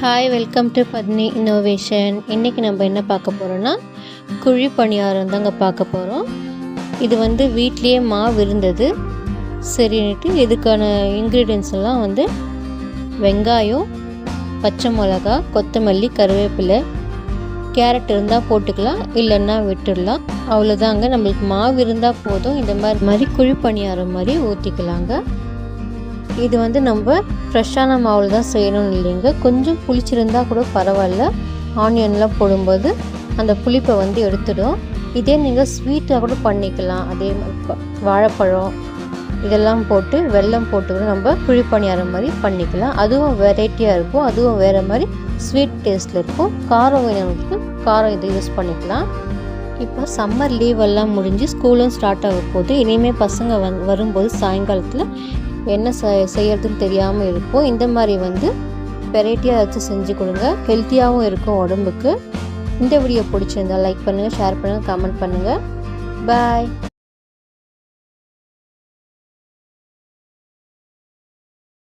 Hi welcome to Pathni innovation இன்றைக்கி நம்ம என்ன பார்க்க போகிறோன்னா குழி பணியாரம் தாங்க பார்க்க போகிறோம் இது வந்து வீட்லேயே மாவு இருந்தது. சரின்ட்டு இதுக்கான இன்க்ரீடியன்ஸ் எல்லாம் வந்து வெங்காயம் பச்சை மிளகா கொத்தமல்லி கருவேப்பிலை கேரட் இருந்தால் போட்டுக்கலாம் இல்லைன்னா விட்டுடலாம். அவ்வளோதாங்க நம்மளுக்கு மாவு இருந்தால் போதும். இந்த மாதிரி மாதிரி குழி பணியாரம் மாதிரி ஊற்றிக்கலாங்க இது வந்து நம்ம ஃப்ரெஷ்ஷான மாவில் தான் செய்யணும்னு இல்லைங்க. கொஞ்சம் புளிச்சிருந்தால் கூட பரவாயில்ல. ஆனியன்லாம் போடும்போது அந்த புளிப்பை வந்து எடுத்துடும். இதே நீங்கள் ஸ்வீட்டாக கூட பண்ணிக்கலாம். அதே மாதிரி வாழைப்பழம் இதெல்லாம் போட்டு வெல்லம் போட்டு கூட நம்ம குழி பணியாரம் மாதிரி பண்ணிக்கலாம். அதுவும் வெரைட்டியாக இருக்கும். அதுவும் வேறு மாதிரி ஸ்வீட் டேஸ்ட்டில் இருக்கும். காரம் வேணும்னு காரம் இது யூஸ் பண்ணிக்கலாம். இப்போ சம்மர் லீவ் எல்லாம் முடிஞ்சு ஸ்கூலும் ஸ்டார்ட் ஆக போது இனிமேல் பசங்க வந் வரும்போது சாயங்காலத்தில் என்ன செய்யறதுன்னு தெரியாமல் இருக்கும். இந்த மாதிரி வந்து வெரைட்டியாக வச்சு செஞ்சு கொடுங்க. ஹெல்த்தியாகவும் இருக்கும் உடம்புக்கு. இந்த வீடியோ பிடிச்சிருந்தா லைக் பண்ணுங்கள் ஷேர் பண்ணுங்கள் கமெண்ட் பண்ணுங்கள் பாய்